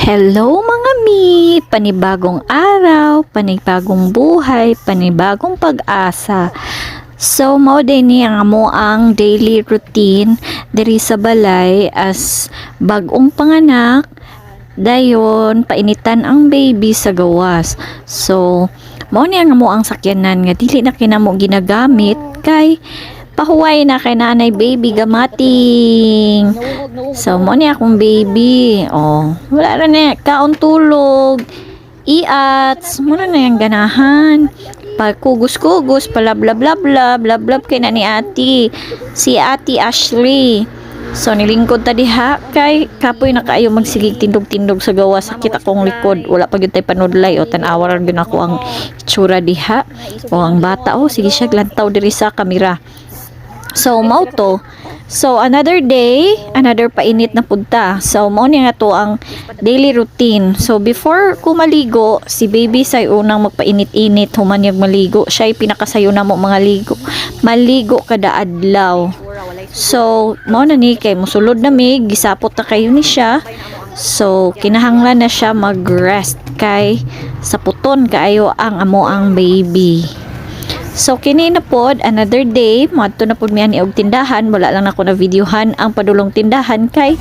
Hello mga mi! Panibagong araw, panibagong buhay, panibagong pag-asa. So, mao din ni ang amo ang daily routine diri sa balay as bagong panganak dayon painitan ang baby sa gawas. So, mao ni ang amo ang sakyanan nga dili na kinamo ginagamit kay pahuway na kay nanay baby gamating. So, mo ni akong baby. Oh, wala ra na kaon tulog. Iats, mo na yung ganahan. Pagkugos-kugos, palablablabla, blablab kay na ni ati. Si ati Ashley. So, nilingkod ta diha kay kapoy na kaayo magsigig tindog-tindog sa gawa sakit akong likod. Wala pa gyud tay panudlay o tan-awar gyud ako ang itsura diha. O ang bata oh, sige siya glantaw diri sa kamera. So, mao to. So, another day, another painit na punta. So, mao ni nga to ang daily routine. So, before ko maligo, si baby say unang magpainit-init, humanyag maligo. Siya ay pinakasayo na mo mga ligo. Maligo kada adlaw. So, mao na ni kay musulod na mi, gisapot na kayo ni siya. So, kinahanglan na siya mag-rest kay sa puton kaayo ang amo ang baby. So kini na pod another day madto na pod mi ani og tindahan wala lang ako na videohan ang padulong tindahan kay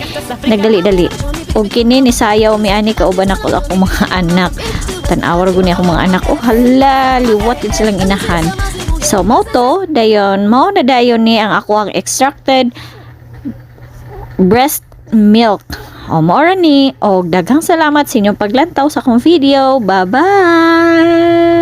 nagdali-dali. Og kini ni sayaw mi ani kauban ako ako mga anak. Tan-awar guni ako mga anak. Oh hala liwat yun silang inahan. So mao to dayon mao na dayon ni ang ako ang extracted breast milk. O mao ra ni og daghang salamat sa inyong paglantaw sa akong video. Bye-bye.